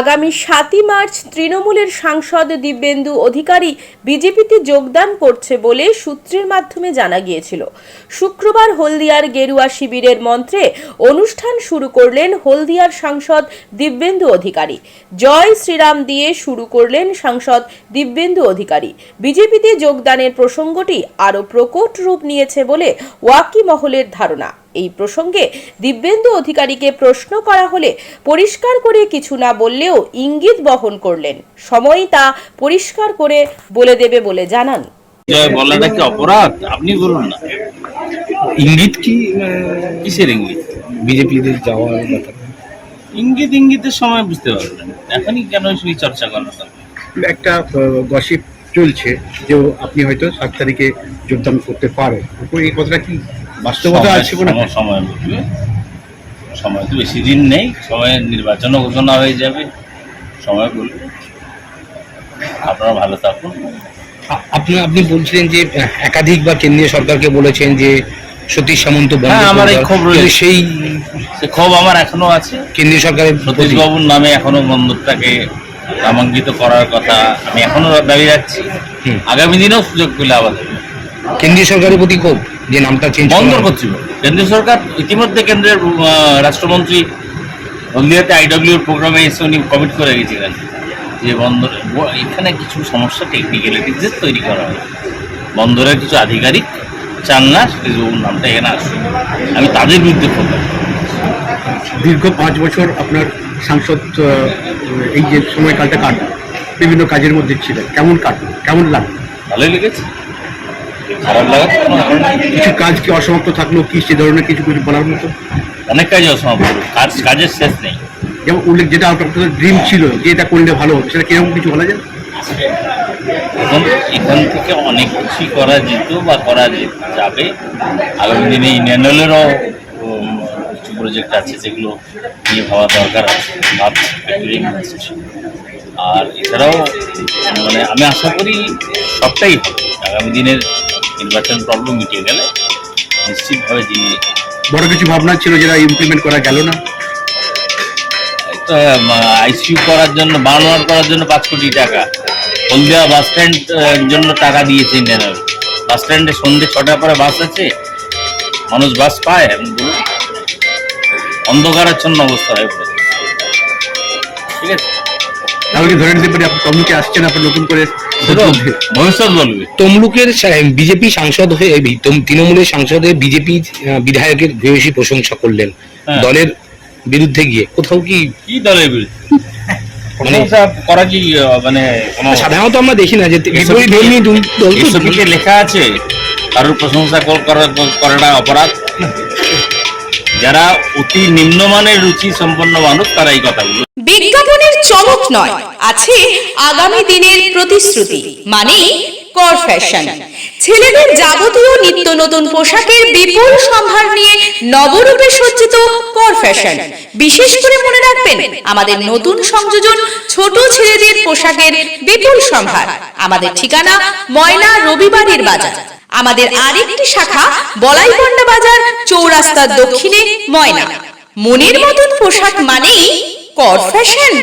আগামী সাতই মার্চ তৃণমূলের সাংসদ দিব্যেন্দু অধিকারী বিজেপিতে যোগদান করছে বলে সূত্রের মাধ্যমে জানা গিয়েছিল। শুক্রবার হলদিয়ার গেরুয়া শিবিরের মন্ত্রে অনুষ্ঠান শুরু করলেন হলদিয়ার সাংসদ দিব্যেন্দু অধিকারী। জয় শ্রীরাম দিয়ে শুরু করলেন সাংসদ দিব্যেন্দু অধিকারী। বিজেপিতে যোগদানের প্রসঙ্গটি আরও প্রকট রূপ নিয়েছে বলে ওয়াকি মহলের ধারণা। এই প্রসঙ্গে দিব্যেন্দু অধিকারীকে প্রশ্ন করা হলে পরিষ্কার করে কিছু না বললেও ইঙ্গিত বহন করলেন। সময় তা পরিষ্কার করে বলে দেবে বলে জানান। জয় বলাটা কি অপরাধ? আপনি বলুন না। ইঙ্গিত কি? কিসের ইঙ্গিত? বিজেপিতে যাওয়ার ব্যাপারে। ইঙ্গিত ইঙ্গিতের সময় বুঝতে পারবেন। এখনই কেন সেই চর্চা? একটা গসিপ চলছে যে আপনি হয়তো সাত তারিখে যোগদান করতে পারেন। এই কথাটা কি বাস্তবতা আছে কোনো? সময়- সময় সময় তো বেশি দিন নেই সময় নির্বাচনও ঘোষণা হয়ে যাবে সময় বলবে। আপনারা ভালো থাকুন। আপনি আপনি বলছিলেন যে একাধিক বা কেন্দ্রীয় সরকারকে বলেছেন যে সতীশ সামন্ত হ্যাঁ, আমার এই ক্ষোভ রয়েছে। সেই ক্ষোভ আমার এখনও আছে। কেন্দ্রীয় সরকারের সতীশ প্রতি বাবুর নামে এখনও বন্দরটাকে নামাঙ্কিত করার কথা আমি এখনও দাবি রাখছি। আগামী দিনেও সুযোগ পেলে আবার। কেন্দ্রীয় সরকারের প্রতি ক্ষোভ? যে নামটা চেঞ্জ বন্দর করছিল কেন্দ্রীয় সরকার ইতিমধ্যে কেন্দ্রের রাষ্ট্রমন্ত্রী হলদিয়াতে আইডব্লিউর প্রোগ্রামে এসে উনি কমিট করে গেছিলেন যে বন্দর এখানে কিছু সমস্যা টেকনিক্যালিটিসের তৈরি করা হয়। বন্দরের কিছু আধিকারিক চান না নামটা এখানে আসবে আমি তাদের বিরুদ্ধে ক্ষোভ দীর্ঘ পাঁচ বছর আপনার সাংসদ এই যে সময়কালটা কাটলো বিভিন্ন কাজের মধ্যে ছিলেন। কেমন কাটলো? কেমন লাগল? ভালোই লেগেছে। খারাপ কারণ কিছু কাজ কি অসমাপ্ত থাকল কি সে ধরনের কিছু কিছু বলার মতো? অনেক কাজে অসমাপ্ত। কাজ কাজের শেষ নেই। যেমন উল্লেখ যেটা আপনার ড্রিম ছিল যে এটা করলে ভালো হবে সেটা কীরকম কিছু বলা যায়? এখন এখান থেকে অনেক কিছুই করা যেত বা করা যাবে। আগামী দিনে ইন্ডিয়ানেলেরও কিছু প্রজেক্ট আছে যেগুলো নিয়ে ভাবা দরকার আছে। ভাবছি। আর এছাড়াও মানে আমি আশা করি সবটাই হবে। আগামী দিনের নির্বাচন প্রবলেম মিটিয়ে গেলে নিশ্চিতভাবে যিনি বড় কিছু ভাবনা ছিল যেটা ইমপ্লিমেন্ট করা গেল না। আইসিইউ করার জন্য বানোয়ার করার জন্য পাঁচ কোটি টাকা। হলদিয়া বাস স্ট্যান্ড জন্য টাকা দিয়েছে ইন্ডিয়ান অয়েল বাস স্ট্যান্ডে সন্ধ্যে ছটার পরে বাস আছে। মানুষ বাস পায় এখন বলুন। অন্ধকারাচ্ছন্ন অবস্থা হয়ে পড়ে ঠিক আছে? তাহলে কি ধরে নিতে পারি আপনি তমলুকে আসছেন আপনি নতুন করে তমলুকের বিজেপি সাংসদ হয়ে তৃণমূলের সাংসদ হয়ে বিজেপি বিধায়কের ভূয়সী প্রশংসা করলেন হ্যাঁ। দলের বিরুদ্ধে গিয়ে। কোথাও কি কি দলের বিরুদ্ধে? মানে করা কি মানে সাধারণত আমরা দেখি না যে লেখা আছে? কারোর প্রশংসা করা- করাটা অপরাধ? যারা অতি নিম্নমানের রুচি সম্পন্ন মানুষ, তারা এই কথাগুলো বিজ্ঞাপনের চমক নয়, আছে আগামী দিনের প্রতিশ্রুতি মানে কর ফ্যাশন ছেলেদের যাবতীয় নিত্য নতুন পোশাকের বিপুল সম্ভার নিয়ে নবরূপে সজ্জিত কর ফ্যাশন বিশেষ করে মনে রাখবেন, আমাদের নতুন সংযোজন ছোট ছেলেদের পোশাকের বিপুল সম্ভার। আমাদের ঠিকানা ময়না রবিবারের বাজার। আমাদের আরেকটি শাখা বলাইপন্ডা বাজার চৌরাস্তার দক্ষিণে ময়না। মনের মতন পোশাক মানেই কর ফ্যাশন